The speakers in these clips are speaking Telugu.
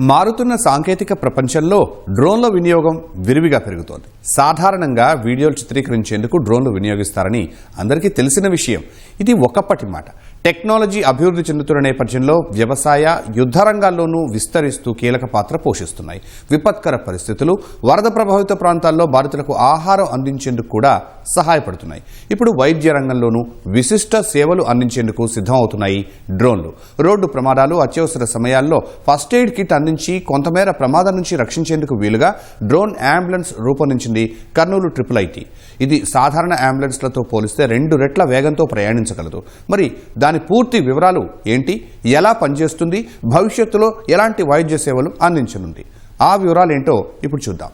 మారుతున్న సాంకేతిక ప్రపంచంలో డ్రోన్ల వినియోగం విరివిగా పెరుగుతోంది. సాధారణంగా వీడియోలు చిత్రీకరించేందుకు డ్రోన్లు వినియోగిస్తారని అందరికీ తెలిసిన విషయం. ఇది ఒకప్పటి మాట. టెక్నాలజీ అభివృద్ధి చెందుతున్న నేపథ్యంలో వ్యవసాయ యుద్ధ రంగాల్లోనూ విస్తరిస్తూ కీలక పాత్ర పోషిస్తున్నాయి. విపత్కర పరిస్థితులు వరద ప్రభావిత ప్రాంతాల్లో బాధితులకు ఆహారం అందించేందుకు కూడా సహాయపడుతున్నాయి. ఇప్పుడు వైద్య రంగంలోనూ విశిష్ట సేవలు అందించేందుకు సిద్ధమవుతున్నాయి డ్రోన్లు. రోడ్డు ప్రమాదాలు అత్యవసర సమయాల్లో ఫస్ట్ ఎయిడ్ కిట్ అందించి కొంతమేర ప్రమాదం నుంచి రక్షించేందుకు వీలుగా డ్రోన్ అంబులెన్స్ రూపొందించింది కర్నూలు ట్రిపుల్ ఐటీ. ఇది సాధారణ అంబులెన్స్లతో పోలిస్తే రెండు రెట్ల వేగంతో ప్రయాణించగలదు. మరి దాని పూర్తి వివరాలు ఏంటి? ఎలా పనిచేస్తుంది? భవిష్యత్తులో ఎలాంటి వైద్య సేవలు అందించనుంది? ఆ వివరాలు ఏంటో ఇప్పుడు చూద్దాం.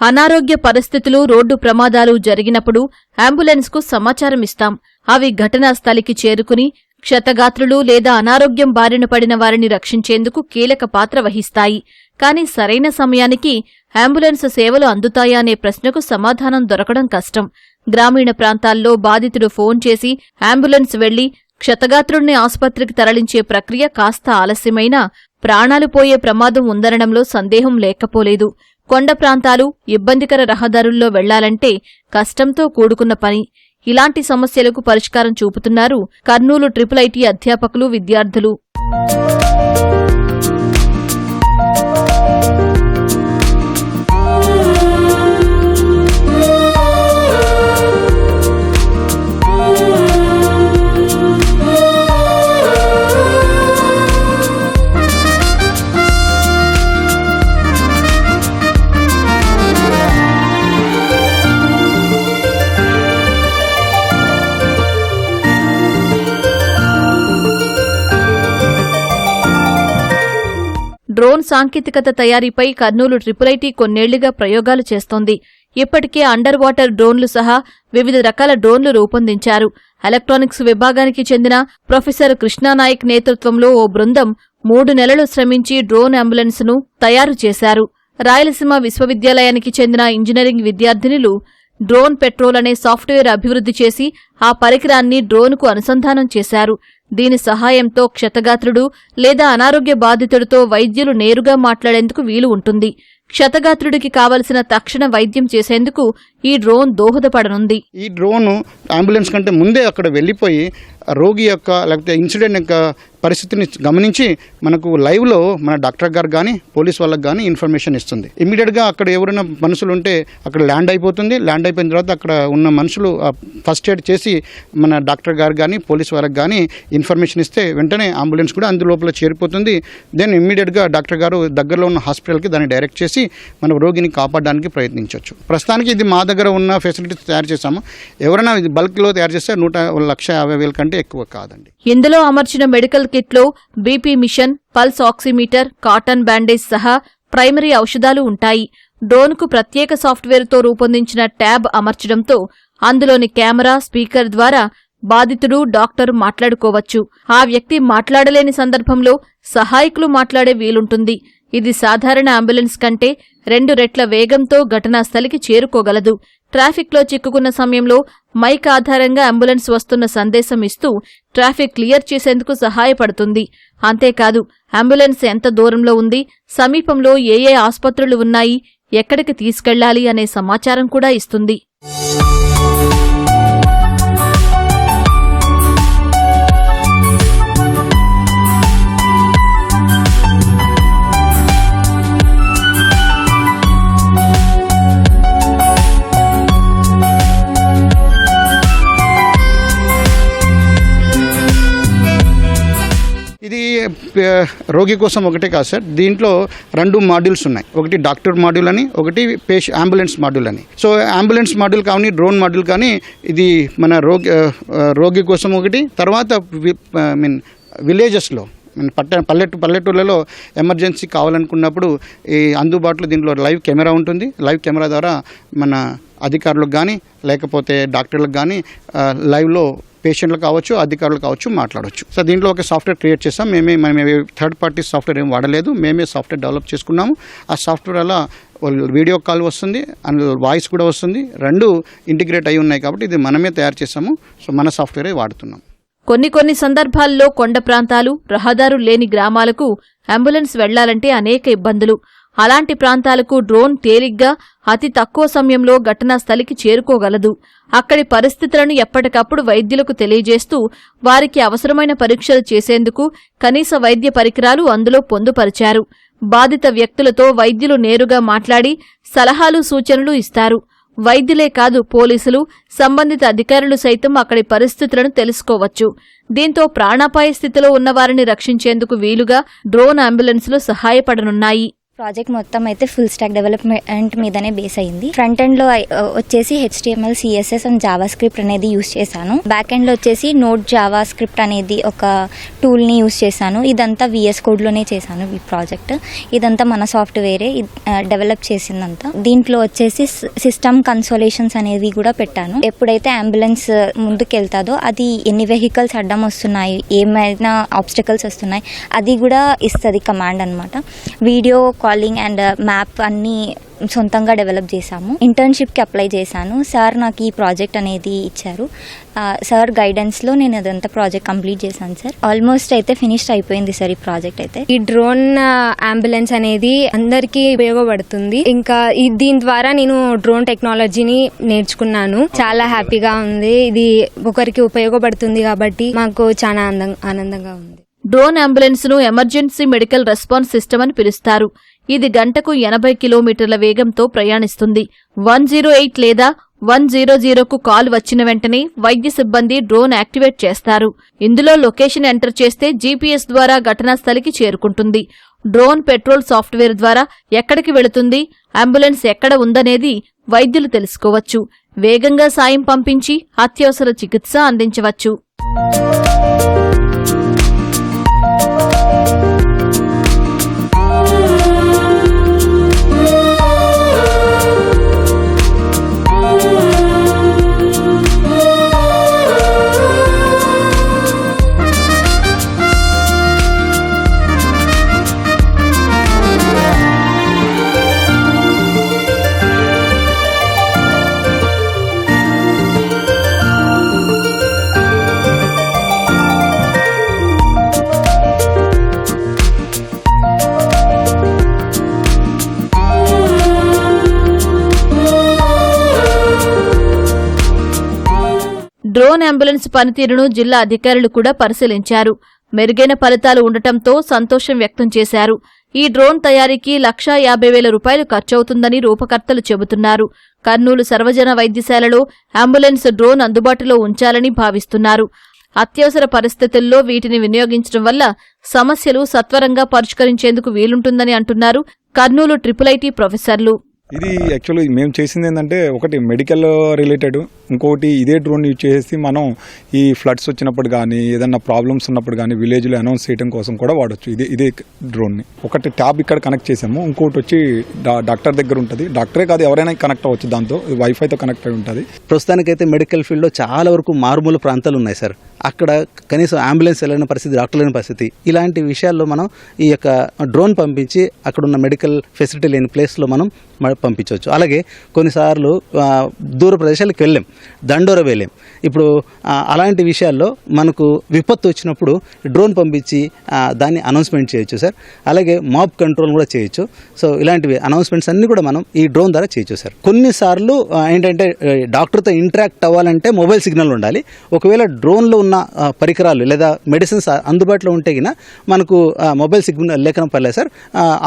అనారోగ్య పరిస్థితులు రోడ్డు ప్రమాదాలు జరిగినప్పుడు అంబులెన్స్కు సమాచారం ఇస్తాం. అవి ఘటనా స్థలికి చేరుకుని క్షతగాత్రులు లేదా అనారోగ్యం బారిన పడిన వారిని రక్షించేందుకు కీలక పాత్ర వహిస్తాయి. కానీ సరైన సమయానికి అంబులెన్స్ సేవలు అందుతాయా అనే ప్రశ్నకు సమాధానం దొరకడం కష్టం. గ్రామీణ ప్రాంతాల్లో బాధితుడు ఫోన్ చేసి అంబులెన్స్ వెళ్ళి క్షతగాత్రుడిని ఆసుపత్రికి తరలించే ప్రక్రియ కాస్త ఆలస్యమైనా ప్రాణాలు పోయే ప్రమాదం ఉందనడంలో సందేహం లేకపోలేదు. కొండ ప్రాంతాలు ఇబ్బందికర రహదారుల్లో వెళ్ళాలంటే కష్టంతో కూడుకున్న పని. ఇలాంటి సమస్యలకు పరిష్కారం చూపుతున్నారు కర్నూలు ట్రిపుల్ ఐటీ అధ్యాపకులు విద్యార్థులు. సాంకేతికత తయారీపై కర్నూలు ట్రిపుల్ ఐటీ కొన్నేళ్ళుగా ప్రయోగాలు చేస్తోంది. ఇప్పటికే అండర్ వాటర్ డ్రోన్లు సహా వివిధ రకాల డ్రోన్లు రూపొందించారు. ఎలక్ట్రానిక్స్ విభాగానికి చెందిన ప్రొఫెసర్ కృష్ణానాయక్ నేతృత్వంలో ఓ బృందం మూడు నెలలు శ్రమించి డ్రోన్ అంబులెన్స్ను తయారు చేశారు. రాయలసీమ విశ్వవిద్యాలయానికి చెందిన ఇంజనీరింగ్ విద్యార్థినులు డ్రోన్ పెట్రోల్ అనే సాఫ్ట్వేర్ అభివృద్ధి చేసి ఆ పరికరాన్ని డ్రోన్కు అనుసంధానం చేశారు. దీని సహాయంతో క్షతగాత్రుడు లేదా అనారోగ్య బాధితుడితో వైద్యులు నేరుగా మాట్లాడేందుకు వీలు ఉంటుంది. క్షతగాత్రుడికి కావలసిన తక్షణ వైద్యం చేసేందుకు ఈ డ్రోన్ దోహదపడనుంది. ఈ డ్రోన్ అంబులెన్స్ కంటే ముందే అక్కడ వెళ్ళిపోయి రోగి యొక్క లేకపోతే ఇన్సిడెంట్ యొక్క పరిస్థితిని గమనించి మనకు లైవ్లో మన డాక్టర్ గారు కానీ పోలీస్ వాళ్ళకి కానీ ఇన్ఫర్మేషన్ ఇస్తుంది. ఇమీడియట్గా అక్కడ ఎవరైనా మనుషులు ఉంటే అక్కడ ల్యాండ్ అయిపోతుంది. ల్యాండ్ అయిపోయిన తర్వాత అక్కడ ఉన్న మనుషులు ఫస్ట్ ఎయిడ్ చేసి మన డాక్టర్ గారు కానీ పోలీస్ వాళ్ళకి కానీ ఇన్ఫర్మేషన్ ఇస్తే వెంటనే అంబులెన్స్ కూడా అందు లోపల చేరిపోతుంది. దెన్ ఇమ్మీడియట్గా డాక్టర్ గారు దగ్గరలో ఉన్న హాస్పిటల్కి దాన్ని డైరెక్ట్ చేసి మన రోగిని కాపాడడానికి ప్రయత్నించవచ్చు ప్రస్తుతానికి ఇది మా దగ్గర ఉన్న ఫెసిలిటీస్ తయారు చేసాము ఎవరైనా ఇది బల్క్లో తయారు చేస్తే నూట లక్ష యాభై వేల కంటే ఎక్కువ కాదండి. ఇందులో అమర్చిన medical కిట్లో BP machine pulse oximeter cotton bandage సహా ప్రైమరీ ఔషధాలు ఉంటాయి. డ్రోన్కు ప్రత్యేక సాఫ్ట్వేర్తో రూపొందించిన ట్యాబ్ అమర్చడంతో అందులోని కెమెరా స్పీకర్ ద్వారా బాధితుడు డాక్టర్ మాట్లాడుకోవచ్చు. ఆ వ్యక్తి మాట్లాడలేని సందర్భంలో సహాయకులు మాట్లాడే వీలుంటుంది. ఇది సాధారణ అంబులెన్స్ కంటే రెండు రెట్ల వేగంతో ఘటనా స్థలికి చేరుకోగలదు. ట్రాఫిక్లో చిక్కుకున్న సమయంలో మైక్ ఆధారంగా అంబులెన్స్ వస్తున్న సందేశం ఇస్తూ ట్రాఫిక్ క్లియర్ చేసేందుకు సహాయపడుతుంది. అంతేకాదు అంబులెన్స్ ఎంత దూరంలో ఉంది సమీపంలో ఏ ఏ ఆసుపత్రులు ఉన్నాయి ఎక్కడికి తీసుకెళ్ళాలి అనే సమాచారం కూడా ఇస్తుంది. రోగి కోసం ఒకటే కాదు సార్ దీంట్లో రెండు మాడ్యూల్స్ ఉన్నాయి. ఒకటి డాక్టర్ మాడ్యూల్ అని ఒకటి పేష అంబులెన్స్ మాడ్యూల్ అని. సో అంబులెన్స్ మాడ్యూల్ కానీ డ్రోన్ మాడ్యూల్ కానీ ఇది మన రోగి రోగి కోసం ఒకటి తర్వాత ఐ మీన్ విలేజెస్లో పట్ట పల్లెటూ పల్లెటూళ్ళలో ఎమర్జెన్సీ కావాలనుకున్నప్పుడు ఈ అందుబాటులో దీంట్లో లైవ్ కెమెరా ఉంటుంది. లైవ్ కెమెరా ద్వారా మన అధికారులకు కానీ లేకపోతే డాక్టర్లకు కానీ లైవ్లో పేషెంట్లు కావచ్చు అధికారులు కావచ్చు మాట్లాడవచ్చు సో దీంట్లో ఒక సాఫ్ట్వేర్ క్రియేట్ చేస్తాం మేమే మనం థర్డ్ పార్టీ సాఫ్ట్వేర్ ఏం వాడలేదు. మేమే సాఫ్ట్వేర్ డెవలప్ చేసుకున్నాము. ఆ సాఫ్ట్వేర్ అలా వీడియో కాల్ వస్తుంది అండ్ వాయిస్ కూడా వస్తుంది. రెండు ఇంటిగ్రేట్ అయి ఉన్నాయి కాబట్టి ఇది మనమే తయారు చేసాము సో మన సాఫ్ట్వేరే వాడుతున్నాం. కొన్ని కొన్ని సందర్భాల్లో కొండ ప్రాంతాలు రహదారు లేని గ్రామాలకు అంబులెన్స్ వెళ్ళాలంటే అనేక ఇబ్బందులు. అలాంటి ప్రాంతాలకు డ్రోన్ తేలిగ్గా అతి తక్కువ సమయంలో ఘటనా స్థలికి చేరుకోగలదు. అక్కడి పరిస్థితులను ఎప్పటికప్పుడు వైద్యులకు తెలియజేస్తూ వారికి అవసరమైన పరీక్షలు చేసేందుకు కనీస వైద్య పరికరాలు అందులో పొందుపరిచారు. బాధిత వ్యక్తులతో వైద్యులు నేరుగా మాట్లాడి సలహాలు సూచనలు ఇస్తారు. వైద్యులే కాదు పోలీసులు సంబంధిత అధికారులు సైతం అక్కడి పరిస్థితులను తెలుసుకోవచ్చు. దీంతో ప్రాణాపాయ స్థితిలో ఉన్నవారిని రక్షించేందుకు వీలుగా డ్రోన్ అంబులెన్సులు సహాయపడనున్నాయి. ప్రాజెక్ట్ మొత్తం అయితే ఫుల్ స్టాక్ డెవలప్మెంట్ మీదనే బేస్ అయింది. ఫ్రంట్ ఎండ్లో వచ్చేసి HTML CSS and JavaScript అనేది యూస్ చేశాను. బ్యాక్ ఎండ్లో వచ్చేసి నోట్ జావా స్క్రిప్ట్ అనేది ఒక టూల్ని యూస్ చేశాను. ఇదంతా విఎస్ కోడ్లోనే చేశాను ఈ ప్రాజెక్ట్ ఇదంతా మన సాఫ్ట్వేరే డెవలప్ చేసిందంతా. దీంట్లో వచ్చేసి సిస్టమ్ కన్సోలేషన్స్ అనేవి కూడా పెట్టాను. ఎప్పుడైతే అంబులెన్స్ ముందుకెళ్తాదో అది ఎన్ని వెహికల్స్ అడ్డం వస్తున్నాయి ఏమైనా ఆబ్స్టికల్స్ వస్తున్నాయి అది కూడా ఇస్తుంది కమాండ్ అన్నమాట. వీడియో కాలింగ్ అండ్ మ్యాప్ అన్నీ సొంతంగా డెవలప్ చేశాము. ఇంటర్న్షిప్కి అప్లై చేశాను. సార్ నాకు ఈ ప్రాజెక్ట్ అనేది ఇచ్చారు. సార్ గైడెన్స్లో నేను అదంతా ప్రాజెక్ట్ కంప్లీట్ చేశాను సార్ ఆల్మోస్ట్ అయితే ఫినిష్ అయిపోయింది సార్ ఈ ప్రాజెక్ట్ అయితే. ఈ డ్రోన్ అంబులెన్స్ అనేది అందరికీ ఉపయోగపడుతుంది. ఇంకా ఈ- దీని ద్వారా నేను డ్రోన్ టెక్నాలజీని నేర్చుకున్నాను. చాలా హ్యాపీగా ఉంది. ఇది ఒకరికి ఉపయోగపడుతుంది కాబట్టి మాకు చాలా ఆనందం- ఆనందంగా ఉంది. డ్రోన్ అంబులెన్స్ను ఎమర్జెన్సీ మెడికల్ రెస్పాన్స్ సిస్టమ్ అని పిలుస్తారు. ఇది గంటకు ఎనభై కిలోమీటర్ల వేగంతో ప్రయాణిస్తుంది. వన్ జీరో ఎయిట్ లేదా వన్ జీరో జీరోకు కాల్ వచ్చిన వెంటనే వైద్య సిబ్బంది డ్రోన్ యాక్టివేట్ చేస్తారు. ఇందులో లొకేషన్ ఎంటర్ చేస్తే జీపీఎస్ ద్వారా ఘటనా స్థలికి చేరుకుంటుంది. డ్రోన్ పెట్రోల్ సాఫ్ట్వేర్ ద్వారా ఎక్కడికి వెళుతుంది అంబులెన్స్ ఎక్కడ ఉందనేది వైద్యులు తెలుసుకోవచ్చు. వేగంగా సాయం పంపించి అత్యవసర చికిత్స అందించవచ్చు. అంబులెన్స్ పనితీరును జిల్లా అధికారులు కూడా పరిశీలించారు. మెరుగైన ఫలితాలు ఉండటంతో సంతోషం వ్యక్తం చేశారు. ఈ డ్రోన్ తయారీకి లక్షా యాభై వేల రూపాయలు ఖర్చవుతుందని రూపకర్తలు చెబుతున్నారు. కర్నూలు సర్వజన వైద్యశాలలో అంబులెన్స్ డ్రోన్ అందుబాటులో ఉంచాలని భావిస్తున్నారు. అత్యవసర పరిస్థితుల్లో వీటిని వినియోగించడం వల్ల సమస్యలు సత్వరంగా పరిష్కరించేందుకు వీలుంటుందని అంటున్నారు కర్నూలు ట్రిపుల్ ఐటీ ప్రొఫెసర్లు. ఇది యాక్చువల్లీ మేము చేసింది ఏంటంటే ఒకటి మెడికల్ రిలేటెడ్ ఇంకొకటి ఇదే డ్రోన్ యూజ్ చేసి మనం ఈ ఫ్లడ్స్ వచ్చినప్పుడు కానీ ఏదన్నా ప్రాబ్లమ్స్ ఉన్నప్పుడు కానీ విలేజ్లో అనౌన్స్ చేయడం కోసం కూడా వాడచ్చు. ఇదే ఇదే డ్రోన్ని ఒకటి ట్యాబ్ ఇక్కడ కనెక్ట్ చేసాము. ఇంకోటి వచ్చి డాక్టర్ దగ్గర ఉంటుంది. డాక్టరే కాదు ఎవరైనా కనెక్ట్ అవ్వచ్చు దాంతో. వైఫైతో కనెక్ట్ అయి ఉంటుంది. ప్రస్తుతానికైతే మెడికల్ ఫీల్డ్లో చాలా వరకు మారుమూల ప్రాంతాలు ఉన్నాయి సార్. అక్కడ కనీసం అంబులెన్స్ వెళ్ళని పరిస్థితి డాక్టర్ లేని పరిస్థితి. ఇలాంటి విషయాల్లో మనం ఈ యొక్క డ్రోన్ పంపించి అక్కడ ఉన్న మెడికల్ ఫెసిలిటీ లేని ప్లేస్లో మనం పంపించవచ్చు. అలాగే కొన్నిసార్లు దూర ప్రదేశాలకు వెళ్ళాం. దండోర వెళ్ళాం. ఇప్పుడు అలాంటి విషయాల్లో మనకు విపత్తు వచ్చినప్పుడు డ్రోన్ పంపించి దాన్ని అనౌన్స్మెంట్ చేయొచ్చు సార్. అలాగే మాప్ కంట్రోల్ కూడా చేయొచ్చు. సో ఇలాంటివి అనౌన్స్మెంట్స్ అన్నీ కూడా మనం ఈ డ్రోన్ ద్వారా చేయొచ్చు సార్. కొన్నిసార్లు ఏంటంటే డాక్టర్తో ఇంటరాక్ట్ అవ్వాలంటే మొబైల్ సిగ్నల్ ఉండాలి. ఒకవేళ డ్రోన్లో ఉన్న పరికరాలు లేదా మెడిసిన్స్ అందుబాటులో ఉంటే గిన మనకు మొబైల్ సిగ్నల్ లేకన పర్లేదు సార్.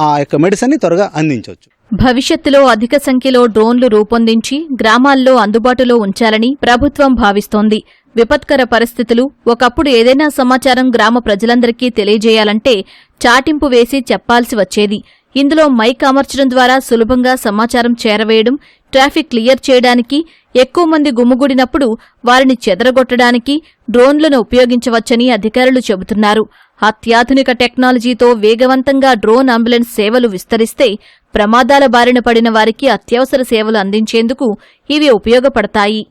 ఆ యొక్క మెడిసిన్ని త్వరగా అందించవచ్చు. భవిష్యత్తులో అధిక సంఖ్యలో డ్రోన్లు రూపొందించి గ్రామాల్లో అందుబాటులో ఉంచాలని ప్రభుత్వం భావిస్తోంది. విపత్కర పరిస్థితులు ఒకప్పుడు ఏదైనా సమాచారం గ్రామ ప్రజలందరికీ తెలియజేయాలంటే చాటింపు వేసి చెప్పాల్సి వచ్చేది. ఇందులో మైక్ అమర్చడం ద్వారా సులభంగా సమాచారం చేరవేయడం ట్రాఫిక్ క్లియర్ చేయడానికి ఎక్కువ మంది గుమ్ముగూడినప్పుడు వారిని చెదరగొట్టడానికి డ్రోన్లను ఉపయోగించవచ్చని అధికారులు చెబుతున్నారు. అత్యాధునిక టెక్నాలజీతో వేగవంతంగా డ్రోన్ అంబులెన్స్ సేవలు విస్తరిస్తే ప్రమాదాల బారిన పడిన వారికి అత్యవసర సేవలు అందించేందుకు ఇవి ఉపయోగపడతాయి.